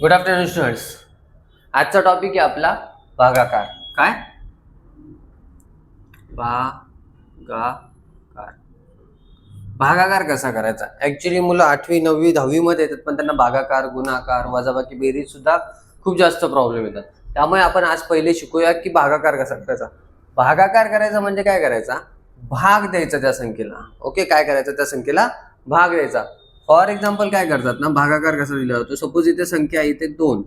Good afternoon students आजचा topic आहे आपला भागाकार. काय? भागाकार. भागाकार कसा करायचा? ऍक्च्युली मुलं आठवी नववी दहावीमध्ये येतात पण त्यांना भागाकार गुणाकार वजाबाकी बेरीज सुद्धा खूप जास्त प्रॉब्लेम येतात. त्यामुळे आपण आज पहिले शिकूया की भागाकार कसा करायचा? भागाकार करायचा म्हणजे काय करायचा? भाग द्यायचा त्या संख्येला. ओके काय करायचं? त्या संख्येला भाग द्यायचा. फॉर एक्झाम्पल काय करतात ना भागाकार कसा दिला जातो? सपोज इथे संख्या आहे इथे दोन.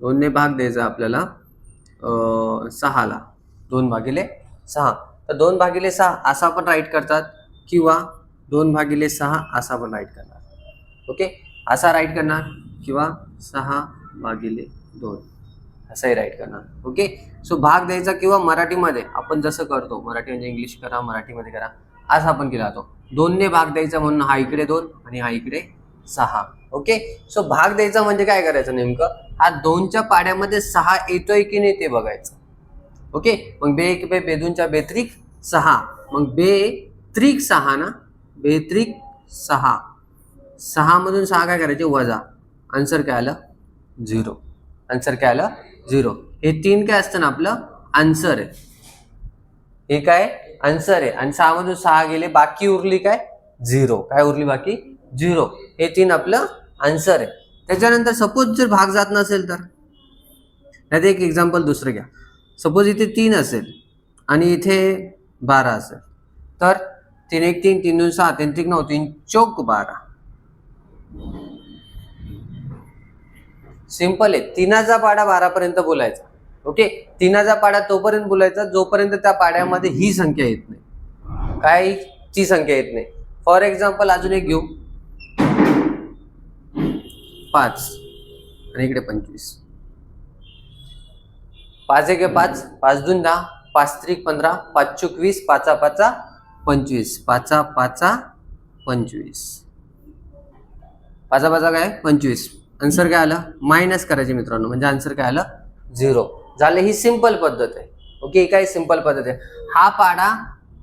दोनने भाग द्यायचा आपल्याला सहाला. दोन भागिले सहा. तर दोन भागिले सहा असा पण राईट करतात. किंवा दोन भागिले सहा असा पण राईट करणार. ओके असा राईट करणार किंवा सहा भागिले दोन. असाही राईट करणार. ओके सो भाग द्यायचा किंवा मराठीमध्ये आपण जसं करतो मराठी म्हणजे इंग्लिश करा मराठीमध्ये करा. आज आपण केला जातो दोनने भाग द्यायचा म्हणून हा इकडे दोन आणि हा इकडे सहा. ओके सो भाग द्यायचा म्हणजे काय करायचं नेमकं? हा दोनच्या पाड्यामध्ये सहा येतोय की नाही ते बघायचं. ओके मग बे एक बे बेदूनच्या बेत्रिक सहा. मग बे त्रिक सहा ना? बेत्रिक सहा. सहा मधून सहा काय करायचे? वजा. आन्सर काय आलं? झिरो. आन्सर काय आलं? झिरो. हे तीन काय असतं ना आपलं? आन्सर आहे. हे काय? आन्सर आहे. आणि सहा मधून सहा गेले बाकी उरली काय? झिरो. काय उरली बाकी? झिरो. हे तीन आपलं आन्सर आहे. त्याच्यानंतर सपोज जर भाग जात नसेल तर? नाही एक एक्झाम्पल दुसरं घ्या. सपोज इथे तीन असेल आणि इथे बारा असेल. तर तीन एक तीन तीन दोन सहा तीन तीन नऊ तीन चौक बारा. सिंपल आहे. तिनाचा पाडा बारापर्यंत बोलायचा. ओके? तिनाचा पाडा तोपर्यंत बोलायचा जोपर्यंत त्या पाड्यामध्ये ही संख्या येत नाही. काय ची संख्या येत नाही. फॉर एक्झाम्पल अजून एक घेऊ. पाच. आणि इकडे पंचवीस. पाच एक पाच. पाच दोन दहा. पाच त्रिक पंधरा. पाच चुक वीस पाचा पाचा पंचवीस. पाचा पाचा पंचवीस. पाचा पाचा काय? पंचवीस. आन्सर काय आलं? मायनस करायचे मित्रांनो. म्हणजे आन्सर काय आलं? झिरो झालं ही सिंपल पद्धत आहे. ओके ही काय सिंपल पद्धत आहे? हा पाडा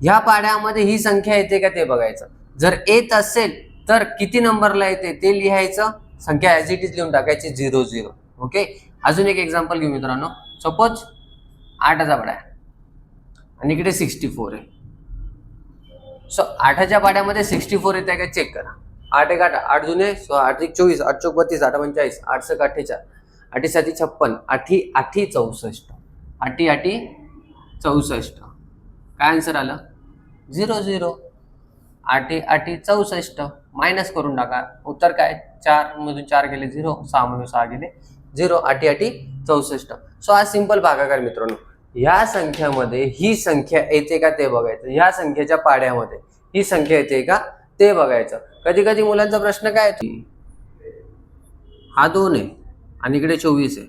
ह्या पाड्यामध्ये ही संख्या येते का ते बघायचं. जर येत असेल तर किती नंबरला येते ते लिहायचं. संख्या ॲज इट इज लिहून टाकायची झिरो झिरो ओके अजून एक एक्झाम्पल घेऊ मित्रांनो. सपोज आठाचा पाडा आहे आणि इकडे सिक्स्टी फोर आहे. सो आठाच्या पाड्यामध्ये सिक्स्टी फोर येते का? चेक करा. आठ एक आठ आठ जुने सो आठ एक चोवीस आठ चौक बत्तीस आठ पंचाळीस आठ सक अठ्ठेचाळीस. आठी साती छप्पन आठी आठी चौसष्ट. आठी आठी चौसष्ट. काय आन्सर आलं? झिरो झिरो आठी आठी चौसष्ट. मायनस करून टाका. उत्तर काय? चार मधून चार गेले झिरो सहा मधून सहा गेले झिरो आठी आठी चौसष्ट. सो हा सिंपल भागाकार मित्रांनो. ह्या संख्यामध्ये ही संख्या येते का ते बघायचं. ह्या संख्येच्या पाड्यामध्ये ही संख्या येते का ते बघायचं. कधी कधी मुलांचा प्रश्न काय? हा दोन आहे. आणि इकडे चोवीस आहे.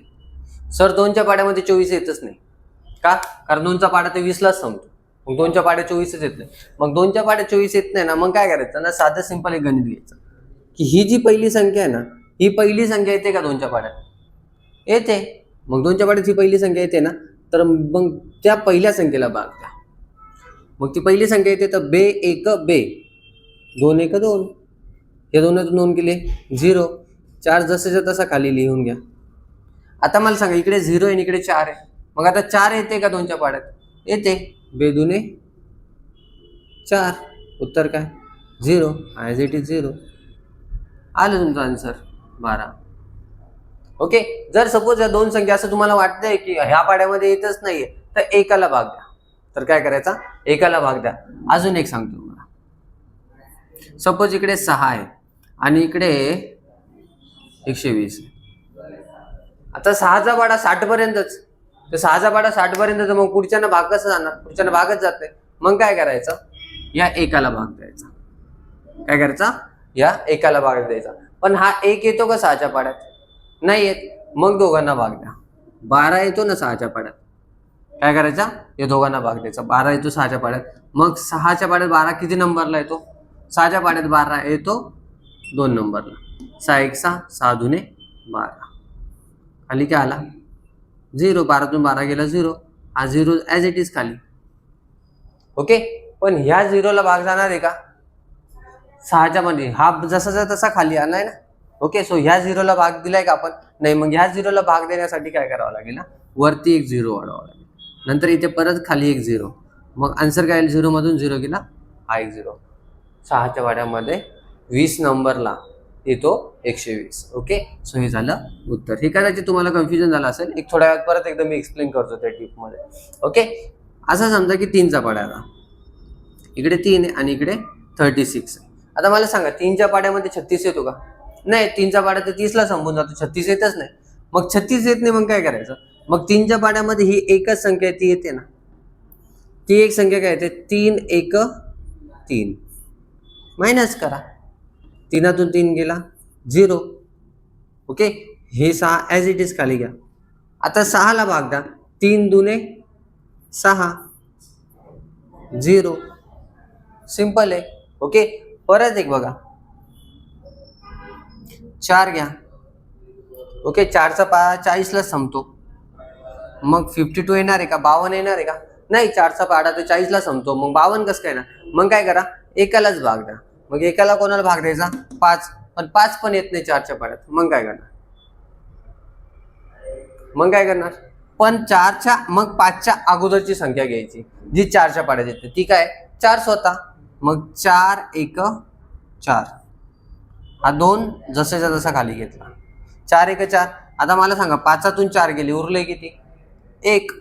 सर दोनच्या पाड्यामध्ये चोवीस येतच नाही. का? कारण दोनचा पाडा ते वीसलाच संपतो मग दोनच्या पाड्या चोवीसच येत नाही. मग दोनच्या पाड्या चोवीस येत नाही ना मग काय करायचं? ना साधं सिंपल एक गणित घ्यायचं की ही जी पहिली संख्या आहे ना ही पहिली संख्या येते का दोनच्या पाड्यात येते. मग दोनच्या पाड्यात ही पहिली संख्या येते ना तर मग त्या पहिल्या संख्येला भाग द्या. मग ती पहिली संख्या येते तर बे एक बे. दोन एक दोन. हे दोनातून नोंद केले झिरो. चार जसंच्या तसा खाली लिहून घ्या. आता मला सांगा इकडे झिरो आहे आणि इकडे चार आहे. मग आता चार येते का दोनच्या पाड्यात? येते. बेदुने चार. उत्तर काय? Zero. As it is zero आलं तुमचं आन्सर बारा. ओके जर सपोज या दोन संख्या असं तुम्हाला वाटतंय की ह्या पाड्यामध्ये येतच नाहीये तर एकाला भाग द्या. तर काय करायचा? एकाला भाग द्या. अजून एक सांगतो तुम्हाला. सपोज इकडे सहा आहे आणि इकडे एकशे वीस. आता सहाचा पाडा साठ पर्यंतच तर सहाचा पाडा साठ पर्यंत मग पुढच्यानं भाग कसं जाणार? पुढच्यानं भागच जात नाही. मग काय करायचं? या एकाला भाग द्यायचा. काय करायचा? या एकाला भाग द्यायचा. पण हा एक येतो का सहाच्या पाड्यात? नाही येत. मग दोघांना भाग द्या. बारा येतो ना सहाच्या पाड्यात? काय करायचा? या दोघांना भाग द्यायचा. बारा येतो सहाच्या पाड्यात. मग सहाच्या पाड्यात बारा किती नंबरला येतो? सहाच्या पाड्यात बारा येतो. दोन नंबरला सहा एक सहा सहा दुने बारा. खाली काय आला? झिरो बारातून बारा गेला झिरो. हा झिरो ॲज इट इज खाली. ओके पण ह्या झिरोला भाग जाणार आहे का? सहाच्या मध्ये. हा जसाचा तसा खाली आणलाय ना? ओके सो ह्या झिरोला भाग दिलाय का आपण? नाही मग ह्या झिरोला भाग देण्यासाठी काय करावं लागेल ना वरती एक झिरो वाढवावं लागेल. नंतर इथे परत खाली एक झिरो. मग आन्सर काय येईल? झिरोमधून झिरो गेला? हा एक झिरो. सहाच्या वाड्यामध्ये वीस नंबरला येतो एकशे वीस. ओके? सो हे झालं उत्तर. हे कदाचित तुम्हाला कन्फ्युजन झालं असेल. एक थोड्या वेळात परत एकदा मी एक्सप्लेन करतो त्या टिपमध्ये ओके? असं समजा की तीनचा पाड्याला. इकडे तीन आहे आणि इकडे थर्टी सिक्स आहे. आता मला सांगा तीनच्या पाड्यामध्ये छत्तीस येतो का? नाही तीनचा पाड्या तर तीसला संपून जातो. छत्तीस येतच नाही. मग छत्तीस येत नाही मग काय करायचं? मग तीनच्या पाड्यामध्ये ही एकच संख्या आहे ती येते ना. ती एक संख्या काय येते? तीन एक तीन. मायनस करा. तीनातून तीन गेला झिरो ओके हे सहा ॲज इट इज खाली घ्या. आता सहाला भाग द्या. तीन दुने सहा. झिरो सिंपल आहे. ओके परत एक बघा. चार घ्या. ओके चारचा पा चाळीसला संपतो. मग फिफ्टी टू येणार आहे का? बावन्न येणार आहे का? नाही चारचा पाडा तर चाळीसला संपतो. मग बावन्न कसं काय ना मग काय करा? एकालाच भाग द्या. मग एकाला कोणाला भाग द्यायचा? पाच. पण पाच पण येत नाही चारच्या पाड्यात. मग काय करणार? मग काय करणार? पण चारच्या मग पाचच्या अगोदरची संख्या घ्यायची. जी चारच्या पाड्यात येते ती काय? चार स्वतः. मग चार एक चार. हा दोन जसाच्या जसा खाली घेतला. चार एक चार. आता मला सांगा पाचातून चार गेले उरले किती? एक.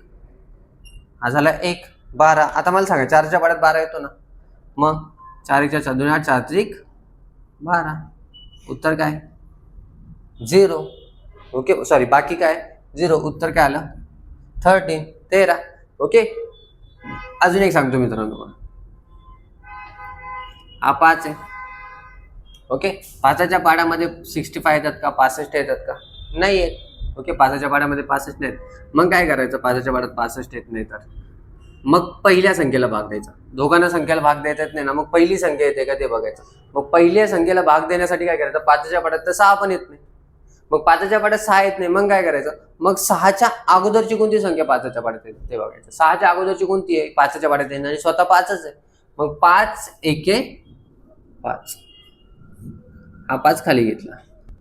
हा झाला एक. बारा. आता मला सांगा चारच्या पाड्यात बारा येतो ना? मग? चार एकच्या चार दोन आठ चार त्रिक बारा. उत्तर काय? झिरो. ओके सॉरी बाकी काय? झिरो. उत्तर काय आलं? थर्टीन तेरा. ओके? अजून एक सांगतो मित्रांनो हा पाच आहे. ओके? पाचाच्या पाडामध्ये सिक्स्टी फाय येतात का? पासष्ट येतात का? नाही आहेत ओके? पाचाच्या पाडामध्ये पासष्ट नाहीत. मग काय करायचं? पाचाच्या पाडात पासष्ट येत नाही तर. मग पहिल्या संख्येला भाग द्यायचा. दोघांना संख्येला भाग देता येत नाही ना मग पहिली संख्या येते का ते बघायचं. मग पहिल्या संख्येला भाग देण्यासाठी काय करायचं? पाचच्या पाड्यात तर सहा पण येत नाही. मग पाचच्या पाड्यात सहा येत नाही मग काय करायचं? मग सहाच्या अगोदरची कोणती संख्या पाचच्या पाड्यात येते ते बघायचं. सहाच्या अगोदरची कोणती आहे? पाचच्या पाड्यात येणार आणि स्वतः पाचच आहे. मग पाच एके पाच. हा पाच खाली घेतला.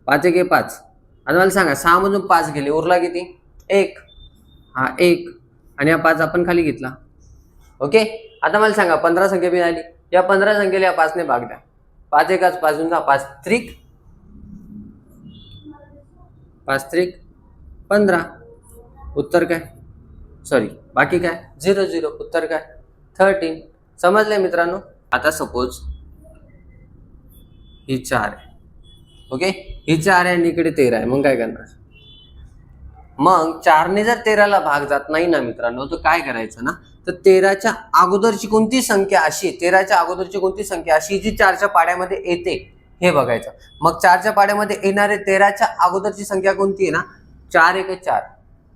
पाच एके पाच. आता मला सांगा सहा मधून पाच गेले उरला किती? एक. हा एक. आणि हा पाच आपण खाली घेतला. ओके? आता मला सांगा पंधरा संख्या मिळाली या पंधरा संख्येला या पाचने भाग द्या. पाच एकाच पाचून जा पाच त्रिक. पाच त्रिक. पंधरा. उत्तर काय? सॉरी बाकी काय? Zero zero. उत्तर काय? थर्टीन समजलंय मित्रांनो? आता सपोज ही चार आहे. ओके? ही चार आहे आणि इकडे तेरा आहे. मग काय करणार? मग चारने जर तेराला भाग जात नाही ना मित्रांनो तर काय करायचं ना? तर तेराच्या अगोदरची कोणती संख्या अशी तेराच्या अगोदरची कोणती संख्या अशी जी चारच्या पाड्यामध्ये येते हे बघायचं. मग चारच्या पाड्यामध्ये येणारे तेराच्या अगोदरची संख्या कोणती आहे ना? चार एक चार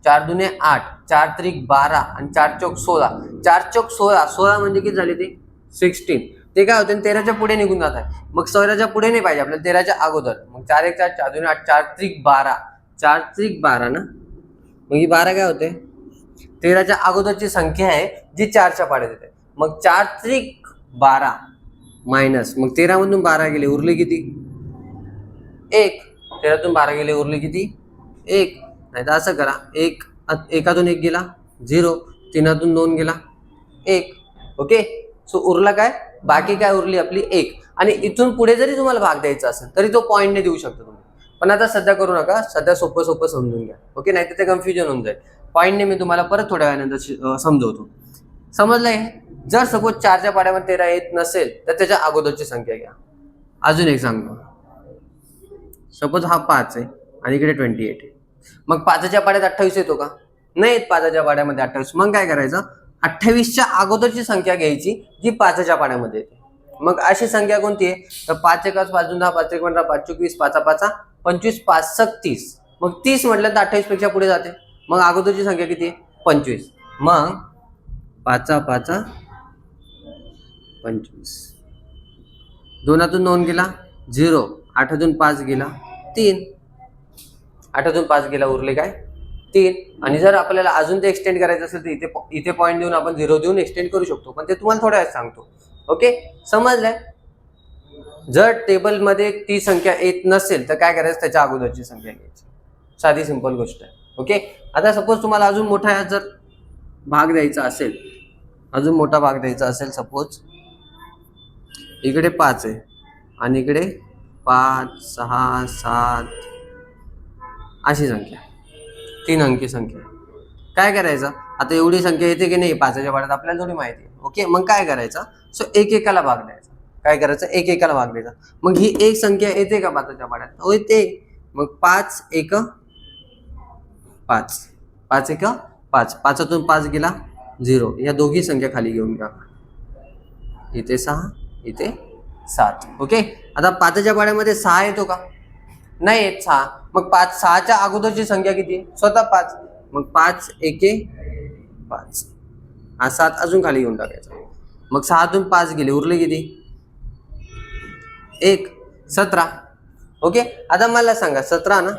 चार दुने आठ चार त्रिक बारा आणि चार चौक सोळा. चार चौक सोळा सोळा म्हणजे किती झाले ते? सिक्स्टीन. ते काय होते? तेराच्या पुढे निघून जात आहे. मग सोळाच्या पुढे नाही पाहिजे आपल्याला तेराच्या अगोदर. मग चार एक चार चार दोन आठ चार त्रिक बारा. चार त्रिक बारा ना? मग ही बारा काय होते? तेराच्या अगोदरची संख्या आहे जी चारच्या पाड्यात येते मग चार त्रिक बारा मायनस मग तेरामधून बारा गेले उरले किती? एक. तेरातून बारा गेले उरले किती? एक. नाही तर असं करा एक एकातून एक गेला झिरो तीनातून दोन गेला एक. ओके? सो उरला काय? बाकी काय उरली? आपली एक. आणि इथून पुढे जरी तुम्हाला भाग द्यायचा असेल तरी तो पॉईंटने देऊ शकतो तुम्ही. पण आता सध्या करू नका सध्या सोपं सोपं समजून घ्या. ओके? नाही तर ते कन्फ्युजन होऊन जाईल. पॉईंटने मी तुम्हाला परत थोड्या वेळानंतर समजवतो समजलं समजवतो. समजलंय? जर सपोज चारच्या पाड्यामध्ये तेरा येत नसेल तर त्याच्या अगोदरची संख्या घ्या. अजून एक सांगतो. सपोज हा पाच आहे आणि इकडे ट्वेंटी एट आहे. मग पाचच्या पाड्यात अठ्ठावीस येतो का? नाही येत पाचच्या पाड्यामध्ये अठ्ठावीस. मग काय करायचं? अठ्ठावीसच्या अगोदरची संख्या घ्यायची जी पाचच्या पाड्यामध्ये येते. मग अशी संख्या कोणती आहे? तर पाच एकाच पाच दोन दहा पाच एक पंधरा पाच चोवीस पाचा पाचा पंचवीस पाच तीस. मग तीस म्हटलं तर अठ्ठावीसपेक्षा पुढे जाते. मग अगोदरची संख्या किती? आहे पंचवीस. मग पाचा पाचा पंचवीस. दोनातून दोन गेला झिरो. आठातून पाच गेला तीन. आठातून पाच गेला उरले काय? तीन. आणि जर आपल्याला अजून ते एक्सटेंड करायचं असेल तर इथे इथे पॉईंट देऊन आपण झिरो देऊन एक्सटेंड करू शकतो. पण ते तुम्हाला थोड्या वेळात सांगतो. ओके? समजलंय? जर टेबलमध्ये ती संख्या येत नसेल तर काय करायचं? त्याच्या अगोदरची संख्या घ्यायची. साधी सिंपल गोष्ट आहे. ओके? आता सपोज तुम्हाला अजून मोठा जर भाग द्यायचा असेल अजून मोठा भाग द्यायचा असेल सपोज इकडे पाच आहे आणि इकडे पाच सहा सात अशी संख्या. तीन अंकी संख्या. काय करायचं? आता एवढी संख्या येते की नाही? पाचच्या वाड्यात आपल्याला थोडी माहिती आहे. ओके? मग काय करायचं? सो एक एकाला भाग द्यायचा. काय करायचं? एक एकाला भाग द्यायचा. मग ही एक संख्या येते का पाचच्या वाड्यात हो येते मग पाच एक पाच. पाच एक पाच. पाचातून पाच गेला? झिरो. या दोघी संख्या खाली घेऊन घ्या इथे सहा इथे सात. ओके? आता पाचच्या पाड्यामध्ये सहा येतो का? नाही येत सहा. मग पाच सहाच्या अगोदरची संख्या किती? स्वतः पाच. मग पाच एके पाच. हा सात अजून खाली घेऊन टाकायचा. मग सहातून पाच गेले. उरले किती? एक. सतरा. ओके? आता मला सांगा सतरा ना?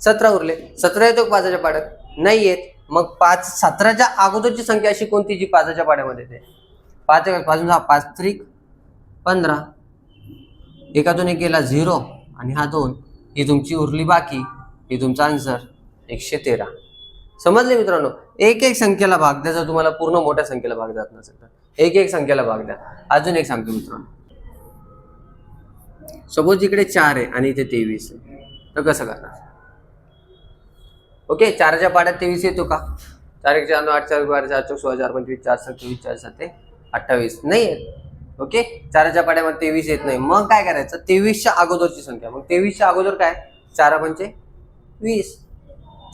सतरा उरले. सतरा येतो पाचाच्या पाड्यात? नाही येत. मग पाच सतराच्या अगोदरची संख्या अशी कोणती जी पाचाच्या पाड्यामध्ये येते? पाच पाचून सहा पाच त्रिक पंधरा. एकातून एक गेला झिरो आणि हा दोन. ही तुमची उरली बाकी. ही तुमचा आन्सर एकशे तेरा. समजले मित्रांनो? एक एक संख्येला भाग द्या. जर तुम्हाला पूर्ण मोठ्या संख्येला भाग जात नसेल तर. एक एक संख्येला भाग द्या. अजून एक सांगतो मित्रांनो. सपोज इकडे चार आहे आणि इथे तेवीस आहे. तर कसं करणार? ओके चारच्या पाड्यात तेवीस येतो का? चार एक चार आठ चार बारा चार चौक सोळा चार पंचवीस चार सात चोवीस चार सात अठ्ठावीस. नाही येत. ओके चारच्या पाड्यामध्ये तेवीस येत नाही. मग काय करायचं? तेवीसच्या अगोदरची संख्या. मग तेवीसच्या अगोदर काय? चारा पंचे वीस.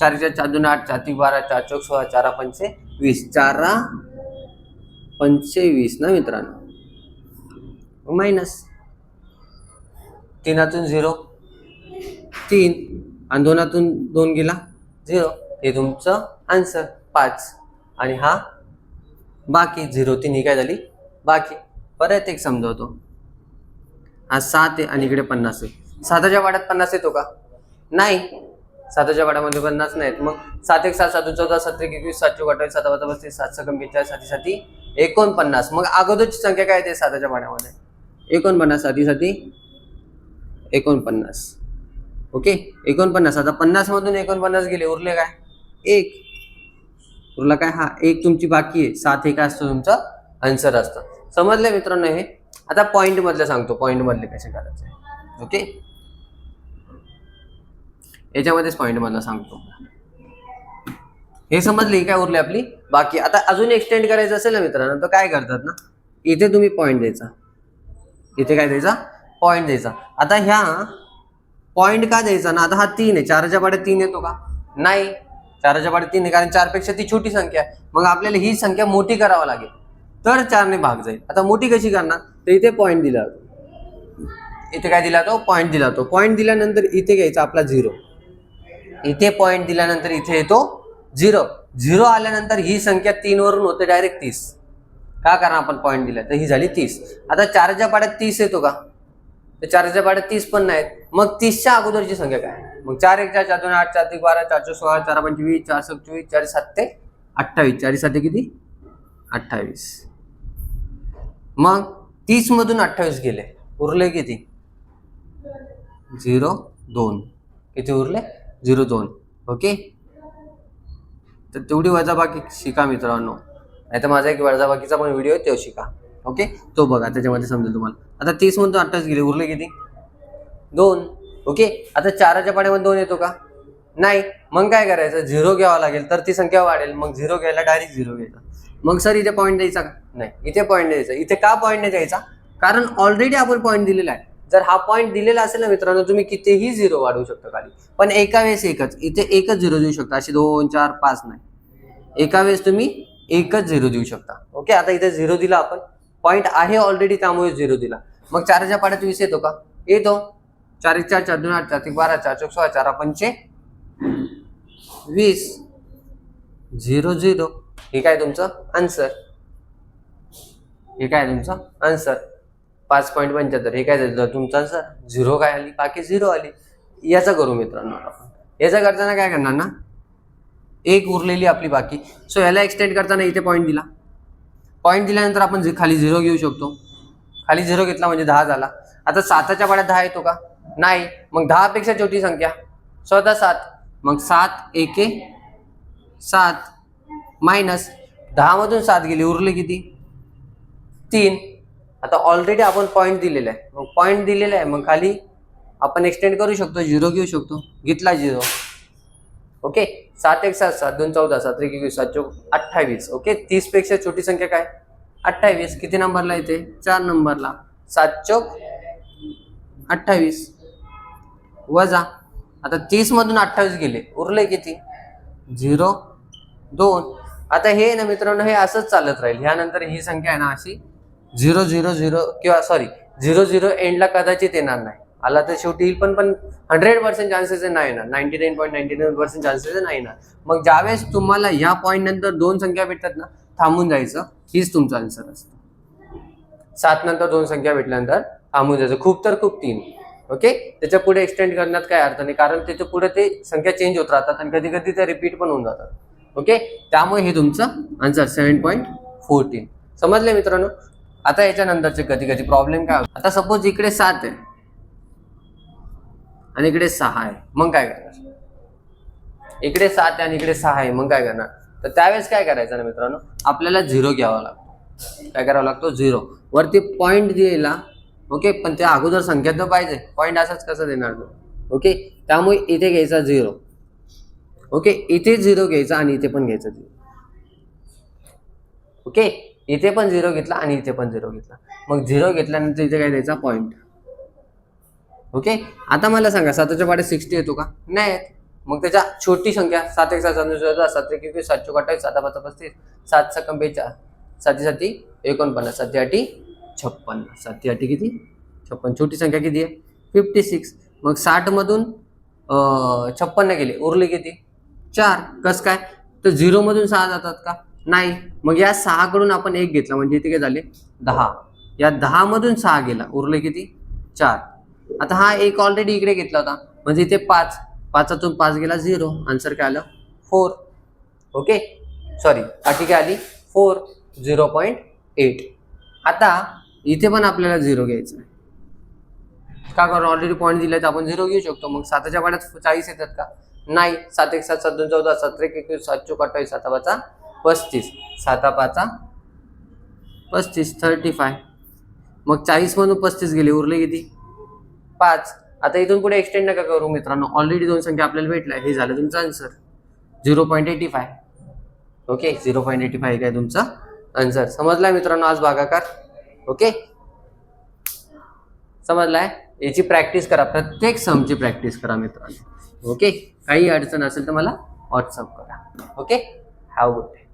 चारच्या चार दोन आठ चार तीन बारा चार चौक सोळा चारा पंचे वीस. चारा पंचे वीस ना मित्रांनो? मायनस. तीनातून झिरो. तीन. आणि दोनातून दोन गेला. झिरो हे तुमचं आन्सर पाच. आणि हा बाकी झिरो. तीन ही काय झाली? बाकी. परत एक समजवतो. हा सात आहे आणि इकडे पन्नास आहे. साताच्या वाड्यात पन्नास येतो का? नाही. साताच्या वाड्यामध्ये पन्नास नाहीत मग सात एक सात सात चौदा सात एकवीस सातशे अठ्ठावीस सात वाजता सातशे सात सकम बेचाळीस साती साती एकोणपन्नास. मग अगोदरची संख्या काय येते साताच्या वाड्यामध्ये? एकोणपन्नास साती साती एकोणपन्नास. ओके? एकोणपन्नास. आता पन्नास मधून एकोणपन्नास गेले उरले काय? एक. उरला काय? हा एक तुमची बाकी आहे. सात एक असतं तुमचं आन्सर असतं. समजलं मित्रांनो हे? आता पॉईंट मधलं सांगतो. पॉईंट मधले कसे करायचे? ओके? याच्यामध्येच पॉईंट मधलं सांगतो. हे समजली काय उरली आपली? बाकी. आता अजून एक्सटेंड करायचं असेल ना मित्रांनो तर काय करतात ना? इथे तुम्ही पॉईंट द्यायचा. इथे काय द्यायचा? पॉईंट द्यायचा. आता ह्या पॉईंट का द्यायचा? ना आता हा तीन आहे. चारच्या पाड्या तीन येतो का? नाही. चारच्या पाड्या तीन आहे कारण चारपेक्षा ती छोटी संख्या आहे. मग आपल्याला ही संख्या मोठी करावं लागेल. तर चारने भाग जाईल. आता मोठी कशी करणार? तर इथे पॉईंट दिला जातो. इथे काय दिला तो पॉईंट दिला तो पॉईंट दिल्यानंतर इथे घ्यायचा आपला झिरो इथे पॉईंट दिल्यानंतर इथे येतो झिरो झिरो आल्यानंतर ही संख्या तीन वरून होते डायरेक्ट तीस. का कारण आपण पॉईंट दिला? तर ही झाली तीस. आता चारच्या पाड्यात तीस येतो का? तर चारच्या पाड्यात तीस पण नाहीत. मग तीसच्या अगोदरची संख्या काय? मग चार एक चार चार दोन आठ चार तीन बारा चारशे सोळा चार पंचवीस चार चोवीस चार सात ते अठ्ठावीस. चारी सात किती? अठ्ठावीस. मग तीस मधून अठ्ठावीस गेले. उरले किती? झिरो दोन. किती उरले? झिरो दोन. ओके? तर तेवढी वजाबाकी शिका मित्रांनो. नाही तर माझा एक वजाबाकीचा पण व्हिडिओ आहे तो शिका. ओके? तो बघा त्याच्यामध्ये समजेल तुम्हाला. आता तीस म्हणतो अठ्ठावीस गेले. उरले किती? दोन. ओके? आता चाराच्या पाड्यामध्ये दोन येतो का? नाही. मग काय करायचं? झिरो घ्यावा लागेल तर ती संख्या वाढेल. मग झिरो घ्यायला डायरेक्ट झिरो घ्यायचा मग सर इथे पॉईंट द्यायचा का? नाही. इथे पॉईंट द्यायचा. इथे का पॉईंट नाही द्यायचा? कारण ऑलरेडी आपण पॉईंट दिलेला आहे. जर हा पॉईंट दिलेला असेल ना मित्रांनो तुम्ही कितीही झिरो वाढवू शकता खाली. पण एका वेळेस एकच. इथे एकच झिरो देऊ शकता. अशी दोन चार पाच नाही. एका वेळेस तुम्ही एकच झिरो देऊ शकता. ओके? आता इथे झिरो दिला आपण. पॉईंट आहे ऑलरेडी त्यामुळे झिरो दिला. मग चारच्या पाड्यात वीस येतो का? येतो. चार एक चार चार दोन आठ चार तीन बारा चार चौक सोळा चार पंचे वीस. झिरो झिरो हे काय तुमचं? आन्सर हे काय तुमचं? आन्सर पाच पॉईंट पंच्याहत्तर. हे काय झालं? तुमचं आन्सर झिरो काय आली? बाकी झिरो आली. याचा करू मित्रांनो आपण. याचा करताना काय करणार ना? एक उरलेली आपली बाकी. सो याला एक्सटेंड करताना इथे पॉईंट दिला. पॉईंट दिल्यानंतर आपण जे खाली झिरो घेऊ शकतो. खाली झिरो घेतला म्हणजे दहा झाला. आता साताच्या पाड्यात दहा येतो का? नाही. मग दहापेक्षा छोटी संख्या. स्वतः सात. मग सात एके सात. मायनस. दहामधून सात गेली. उरले किती? तीन. आता ऑलरेडी आपण पॉईंट दिलेला आहे. मग पॉईंट दिलेला आहे. मग खाली आपण एक्सटेंड करू शकतो. झिरो घेऊ शकतो. घेतला झिरो ओके? सात एक सात सात दोन चौदा सात एक एकवीस सात चौक अठ्ठावीस. ओके? तीसपेक्षा छोटी संख्या काय? अठ्ठावीस. किती नंबरला येते चार नंबरला. सात चौक अठ्ठावीस. वजा. आता तीसमधून अठ्ठावीस गेले. उरले किती? झिरो दोन. आता हे ना मित्रांनो हे असंच चालत राहील. ह्यानंतर ही संख्या आहे ना अशी? झिरो झिरो झिरो किंवा सॉरी झिरो झिरो एंडला कदाचित येणार नाही. आला तर शेवटी येईल पण पण हंड्रेड पर्सेंट चान्सेस नाही येणार. Ninety nine point ninety nine percent chances नाही येणार. मग ज्यावेळेस तुम्हाला ह्या पॉईंट नंतर दोन संख्या भेटतात ना थांबून जायचं. हीच तुमचा आन्सर असतो. सात नंतर दोन संख्या भेटल्यानंतर थांबून जायचं. खूप तर खूप तीन. ओके त्याच्या पुढे एक्सटेंड करण्यात काय अर्थ नाही. कारण त्याच्या पुढे ते संख्या चेंज होत राहतात आणि कधी कधी ते रिपीट पण होऊन जातात. ओके त्यामुळे हे तुमचं आन्सर सेवन पॉईंट फोर्टीन समजले मित्रांनो? आता याच्यानंतरचे कधी कधी प्रॉब्लेम काय होतो आता सपोज इकडे सात आहे. आणि इकडे सहा आहे. मग काय करणार? इकडे सात आहे आणि इकडे सहा आहे. मग काय करणार? तर त्यावेळेस काय करायचं ना मित्रांनो? आपल्याला झिरो घ्यावा लागतो. काय करावा लागतो? झिरो. वरती पॉईंट दिला ओके पण त्या अगोदर संख्या तर पाहिजे. पॉईंट असाच कसं देणार तो? ओके त्यामुळे इथे घ्यायचा झिरो. ओके इथे झिरो घ्यायचा आणि इथे पण घ्यायचा झिरो. ओके इथे पण झिरो घेतला आणि इथे पण झिरो घेतला. मग झिरो घेतल्यानंतर इथे काय द्यायचा? Point okay? आता मला सांगा साताच्या पाड्यात सिक्स्टी येतो का? नाही येत. मग त्याच्या छोटी संख्या सात एक सात सात सात एक एकवीस सात चौक अठ्ठावीस सात पाच पस्तीस सात सकम बेचाळ साती साती एकोणपन्नास साती आठी छप्पन्न. साती आठी किती? छप्पन छोटी संख्या किती आहे? फिफ्टी सिक्स मग साठमधून छप्पन्न गेले उरले किती? चार. कस काय? तर झिरोमधून सहा जातात का? नाही. मग या सहाकडून आपण एक घेतला. म्हणजे इथे काय झाले? दहा. या दहामधून सहा गेला. उरले किती? चार. आता हा एक ऑलरेडी इकडे घेतला होता. म्हणजे इथे पाच. पाचातून पाच गेला झिरो आन्सर काय आलं? फोर ओके सॉरी आठी काय आली फोर झिरो पॉईंट एट आता इथे पण आपल्याला झिरो घ्यायचं आहे. का कारण ऑलरेडी पॉईंट दिले तर आपण झिरो घेऊ शकतो. मग साताच्या पाण्यात चाळीस येतात का? नाही. सात एक सात सात दोन चौदा सात एक एकवीस सात चौक अठ्ठावीस साता पाचा पस्तीस. साता पाचा पस्तीस थर्टी फाय मग चाळीसमधून पस्तीस गेले. उरले किती? पाच. आता इथून पुढे एक्सटेंड नका करू मित्रांनो. ऑलरेडी दोन संख्या आपल्याला भेटल्या. हे झालं तुमचं answer zero point eighty five okay zero point eighty five काय तुमचा आन्सर समजलाय मित्रांनो आज भागाकार? ओके समजलाय? याची प्रॅक्टिस करा. प्रत्येक समची प्रॅक्टिस करा मित्रांनो. ओके काही अडचण असेल तर मला व्हॉट्सअप करा. Okay have good day